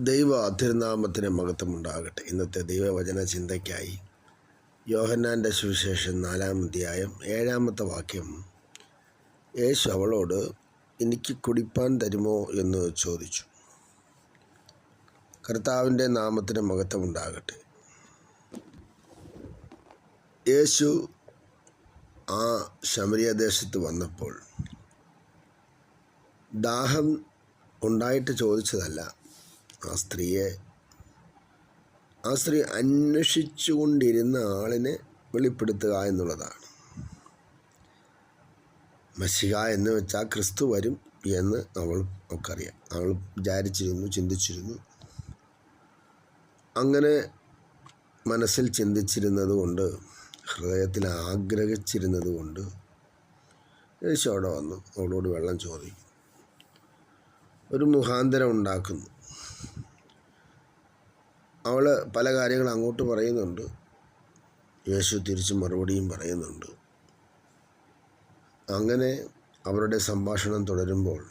ദൈവ തിരുനാമത്തിന് മഹത്വമുണ്ടാകട്ടെ. ഇന്നത്തെ ദൈവവചന ചിന്തയ്ക്കായി യോഹന്നാന്റെ സുവിശേഷം നാലാം അധ്യായം ഏഴാമത്തെ വാക്യം. യേശു അവളോട് എനിക്ക് കുടിപ്പാൻ തരുമോ? എന്ന് ചോദിച്ചു. കർത്താവിന്റെ നാമത്തിന് മഹത്വമുണ്ടാകട്ടെ. യേശു ആ ശമരിയദേശത്ത് വന്നപ്പോൾ ദാഹം ഉണ്ടായിട്ട് ചോദിച്ചതല്ല ആ സ്ത്രീയെ ആ സ്ത്രീ അന്വേഷിച്ചു കൊണ്ടിരുന്ന ആളിനെ വെളിപ്പെടുത്തുക എന്നുള്ളതാണ്. മഷിക എന്ന് വെച്ചാൽ ക്രിസ്തു വരും എന്ന് അവൾ നമുക്കറിയാം അവൾ വിചാരിച്ചിരുന്നു ചിന്തിച്ചിരുന്നു. അങ്ങനെ മനസ്സിൽ ചിന്തിച്ചിരുന്നത് കൊണ്ട് ഹൃദയത്തിൽ ആഗ്രഹിച്ചിരുന്നത് കൊണ്ട് യേശു അവിടെ വന്നു. അവളോട് വെള്ളം ചോദിക്കും ഒരു മുഖാന്തരം ഉണ്ടാക്കുന്നു. അവൾ പല കാര്യങ്ങൾ അങ്ങോട്ട് പറയുന്നുണ്ട്. യേശു തിരിച്ച് മറുപടിയും പറയുന്നുണ്ട്. അങ്ങനെ അവരുടെ സംഭാഷണം തുടരുമ്പോൾ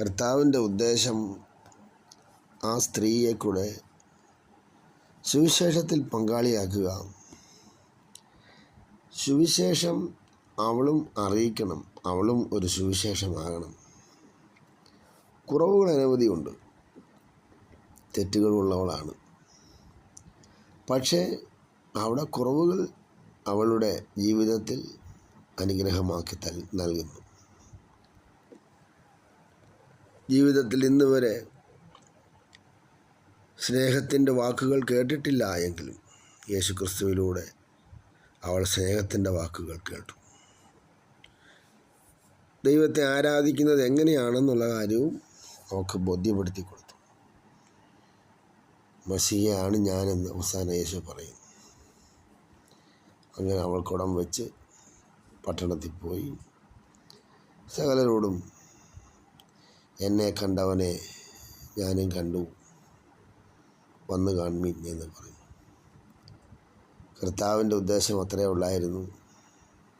കർത്താവിന്റെ ഉദ്ദേശം ആ സ്ത്രീയെ കൂടെ സുവിശേഷത്തിൽ പങ്കാളിയാക്കുക. സുവിശേഷം അവളും അറിയിക്കണം. അവളും ഒരു സുവിശേഷമാകണം കുറവുകൾ അനവധിയുണ്ട്. തെറ്റുകളുള്ളവളാണ്. പക്ഷേ അവിടെ കുറവുകൾ അവളുടെ ജീവിതത്തിൽ അനുഗ്രഹമാക്കി തൽ നൽകുന്നു. ജീവിതത്തിൽ ഇന്ന് വരെ സ്നേഹത്തിന്റെ വാക്കുകൾ കേട്ടിട്ടില്ല എങ്കിലും യേശുക്രിസ്തുവിലൂടെ അവൾ സ്നേഹത്തിന്റെ വാക്കുകൾ കേട്ടു. ദൈവത്തെ ആരാധിക്കുന്നത് എങ്ങനെയാണെന്നുള്ള കാര്യവും അവൾക്ക് ബോധ്യപ്പെടുത്തി കൊടുത്തു മസിയാണ് ഞാനെന്ന് അവസാന യേശു പറയുന്നു അങ്ങനെ അവൾ കുടം വെച്ച് പട്ടണത്തിൽ പോയി. സകലരോടും എന്നെ കണ്ടവനെ ഞാനും കണ്ടു. വന്ന് കാൺമീൻ എന്ന് പറഞ്ഞു. കർത്താവിന്റെ ഉദ്ദേശം അത്രേ ഉള്ളായിരുന്നു.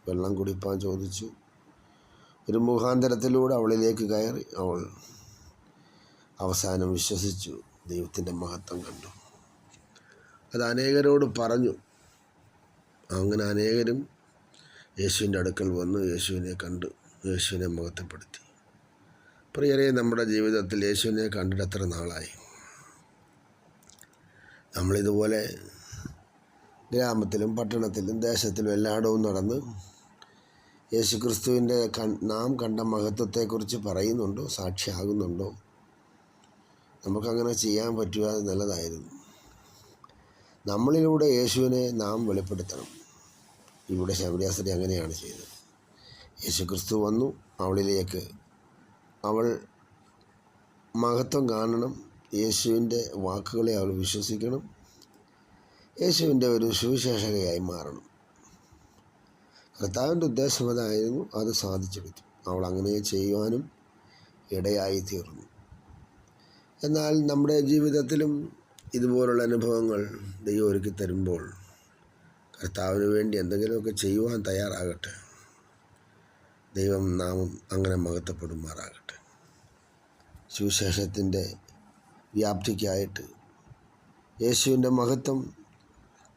വെള്ളം കുടിപ്പാൻ ചോദിച്ചു. ഒരു മുഖാന്തരത്തിലൂടെ അവളിലേക്ക് കയറി അവൾ അവസാനം വിശ്വസിച്ചു. ദൈവത്തിന്റെ മഹത്വം കണ്ടു. അത് അനേകരോട് പറഞ്ഞു. അങ്ങനെ അനേകരും യേശുവിന്റെ അടുക്കൽ വന്നു. യേശുവിനെ കണ്ടു. യേശുവിനെ മഹത്വപ്പെടുത്തി. പ്രിയരെ നമ്മുടെ ജീവിതത്തിൽ യേശുവിനെ കണ്ടിട്ട് എത്ര നാളായി? നമ്മളിതുപോലെ ഗ്രാമത്തിലും പട്ടണത്തിലും ദേശത്തിലും എല്ലായിടവും നടന്ന് യേശുക്രിസ്തുവിന്റെ നാം കണ്ട മഹത്വത്തെക്കുറിച്ച് പറയുന്നുണ്ടോ? സാക്ഷിയാകുന്നുണ്ടോ? നമുക്കങ്ങനെ ചെയ്യാൻ പറ്റുക നല്ലതായിരുന്നു നമ്മളിലൂടെ യേശുവിനെ നാം വെളിപ്പെടുത്തണം. ഇവിടെ ശബരിയാസ്ത്രീ അങ്ങനെയാണ് ചെയ്തത്. യേശു ക്രിസ്തു വന്നു അവളിലേക്ക് അവൾ മഹത്വം കാണണം യേശുവിന്റെ വാക്കുകളെ അവൾ വിശ്വസിക്കണം യേശുവിന്റെ ഒരു സുവിശേഷകയായി മാറണം. കർത്താവിന്റെ ഉദ്ദേശം അതായിരുന്നു അത് സാധിച്ചെടുത്തു. അവൾ അങ്ങനെ ചെയ്യുവാനും ഇടയായി തീർന്നു എന്നാൽ നമ്മുടെ ജീവിതത്തിലും ഇതുപോലുള്ള അനുഭവങ്ങൾ ദൈവം ഒരുക്കി തരുമ്പോൾ കർത്താവിന് വേണ്ടി എന്തെങ്കിലുമൊക്കെ ചെയ്യുവാൻ തയ്യാറാകട്ടെ. ദൈവം നാമം അങ്ങനെ മഹത്വപ്പെടുമാറാകട്ടെ. സുവിശേഷത്തിന്റെ വ്യാപ്തിക്കായിട്ട് യേശുവിന്റെ മഹത്വം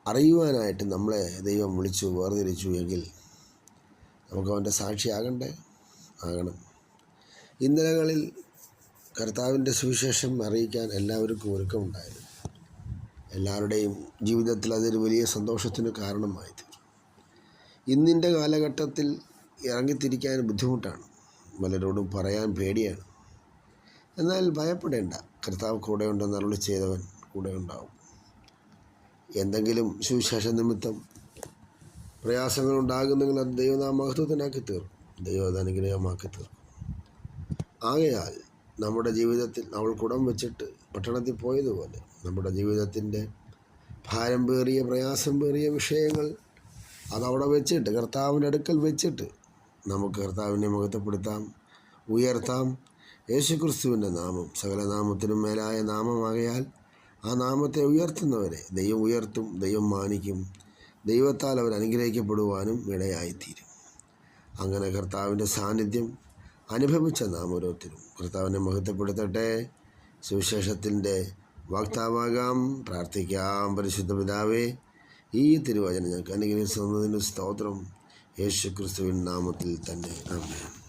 അറിയുവാനായിട്ട് നമ്മളെ ദൈവം വിളിച്ചു വേർതിരിച്ചു എങ്കിൽ നമുക്ക് അവന്റെ സാക്ഷിയാകണ്ടേ? ആകണം. ഇന്നലകളിൽ കർത്താവിന്റെ സുവിശേഷം അറിയിക്കാൻ എല്ലാവർക്കും ഒരുക്കമുണ്ടായിരുന്നു. എല്ലാവരുടെയും ജീവിതത്തിൽ അതൊരു വലിയ സന്തോഷത്തിന് കാരണമായി ഇന്നിന്റെ കാലഘട്ടത്തിൽ ഇറങ്ങിത്തിരിക്കാൻ ബുദ്ധിമുട്ടാണ്. പലരോടും പറയാൻ പേടിയാണ്. എന്നാൽ ഭയപ്പെടേണ്ട. കർത്താവ് കൂടെ ഉണ്ടെന്ന് അരുളി ചെയ്തവൻ കൂടെ ഉണ്ടാവും എന്തെങ്കിലും സുവിശേഷ നിമിത്തം പ്രയാസങ്ങൾ ഉണ്ടാകുന്നെങ്കിൽ അത് ദൈവനാമഹത്വത്തിനാക്കി തീർക്കും ദൈവം അനുഗ്രഹമാക്കി തീർക്കും ആകയാൽ നമ്മുടെ ജീവിതത്തിൽ അവൾ കുടം വെച്ചിട്ട് പട്ടണത്തിൽ പോയതുപോലെ നമ്മുടെ ജീവിതത്തിന്റെ പ്രയാസം പേറിയ വിഷയങ്ങൾ അതവിടെ വെച്ചിട്ട് കർത്താവിന്റെ അടുക്കൽ വെച്ചിട്ട് നമുക്ക് കർത്താവിനെ മുഖത്തപ്പെടുത്താം ഉയർത്താം. യേശുക്രിസ്തുവിന്റെ നാമം സകല നാമത്തിനും മേലായ നാമമാകയാൽ ആ നാമത്തെ ഉയർത്തുന്നവരെ ദൈവം ഉയർത്തും ദൈവം മാനിക്കും ദൈവത്താൽ അവർ അനുഗ്രഹിക്കപ്പെടുവാനും ഇടയായിത്തീരും. അങ്ങനെ കർത്താവിന്റെ സാന്നിധ്യം അനുഭവിച്ച നാം ഓരോരുത്തരും കർത്താവിനെ മഹത്വപ്പെടുത്തട്ടെ. സുവിശേഷത്തിന്റെ വാക്താവാകാം. പ്രാർത്ഥിക്കാം. പരിശുദ്ധ പിതാവേ ഈ തിരുവചനം ഞങ്ങൾക്ക് അനുഗ്രഹിക്കുന്നതിന് സ്തോത്രം. യേശുക്രിസ്തുവിൻ നാമത്തിൽ തന്നെ. ആമേൻ.